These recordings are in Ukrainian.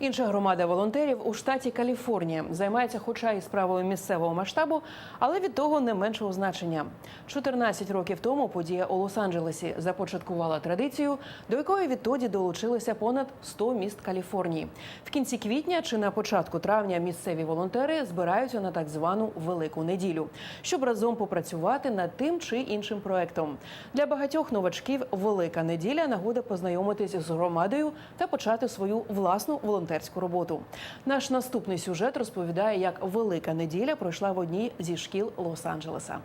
Інша громада волонтерів у штаті Каліфорнія займається, хоча і справою місцевого масштабу, але від того не меншого значення. 14 років тому подія у Лос-Анджелесі започаткувала традицію, до якої відтоді долучилися понад 100 міст Каліфорнії. В кінці квітня чи на початку травня місцеві волонтери збираються на так звану велику неділю, щоб разом попрацювати над тим чи іншим проектом. Для багатьох новачків велика неділя нагода познайомитись з громадою та почати свою власну волонтерську роботу. Наш наступний сюжет розповідає, як велика неділя пройшла в одній зі шкіл Лос-Анджелеса.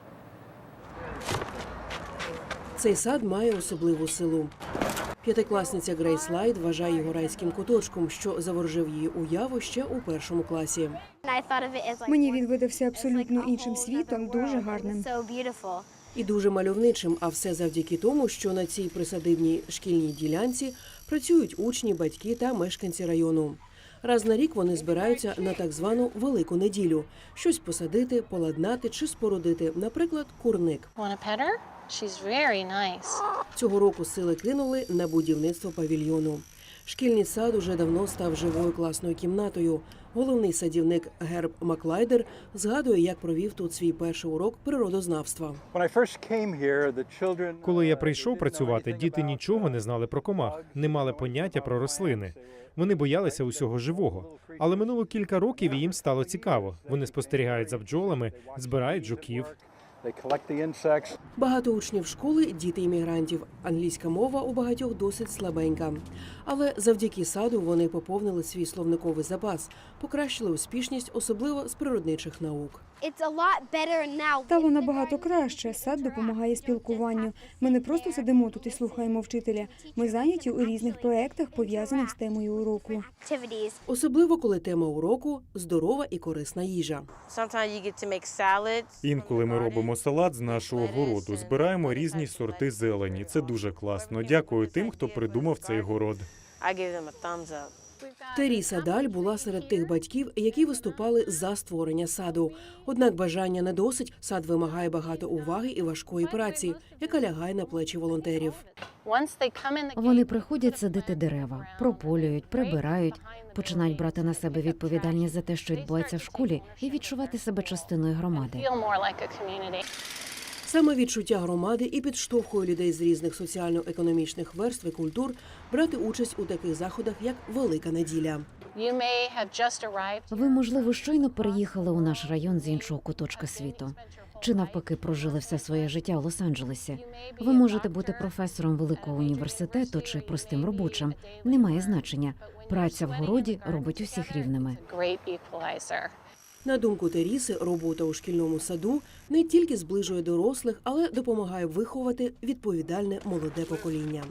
Цей сад має особливу силу. П'ятикласниця Грейс Лайт вважає його райським куточком, що заворожив її уяву ще у першому класі. Мені він видався абсолютно іншим світом, дуже гарним. І дуже мальовничим, а все завдяки тому, що на цій присадибній шкільній ділянці працюють учні, батьки та мешканці району. Раз на рік вони збираються на так звану велику неділю щось посадити, поладнати чи спорудити, наприклад, курник. Цього року сили кинули на будівництво павільйону. Шкільний сад уже давно став живою класною кімнатою. Головний садівник Герб Маклайдер згадує, як провів тут свій перший урок природознавства. Коли я uh, прийшов працювати, діти нічого не знали про комах, не мали поняття про рослини. Вони боялися усього живого. Але минуло кілька років і їм стало цікаво. Вони спостерігають за бджолами, збирають жуків. They collect the insects. Багато учнів школи діти іммігрантів. Англійська мова у багатьох досить слабенька. Але завдяки саду вони поповнили свій словниковий запас, покращили успішність, особливо з природничих наук. Стало набагато краще. Сад допомагає спілкуванню. Ми не просто сидимо тут і слухаємо вчителя. Ми зайняті у різних проєктах, пов'язаних з темою уроку. Особливо коли тема уроку здорова і корисна їжа. Інколи ми робимо салат з нашого городу, збираємо різні сорти зелені. Це дуже класно. Дякую тим, хто придумав цей город. Теріса Даль була серед тих батьків, які виступали за створення саду. Однак бажання не досить. Сад вимагає багато уваги і важкої праці, яка лягає на плечі волонтерів. Вони приходять садити дерева, прополюють, прибирають, починають брати на себе відповідальність за те, що відбувається в школі, і відчувати себе частиною громади. Саме відчуття громади і підштовхує людей з різних соціально-економічних верств і культур брати участь у таких заходах, як Велика неділя. Ви, можливо, щойно переїхали у наш район з іншого куточка світу. Чи навпаки прожили все своє життя у Лос-Анджелесі? Ви можете бути професором великого університету чи простим робочим. Немає значення. Праця в городі робить усіх рівними. На думку Теріси, робота у шкільному саду не тільки зближує дорослих, але допомагає виховати відповідальне молоде покоління.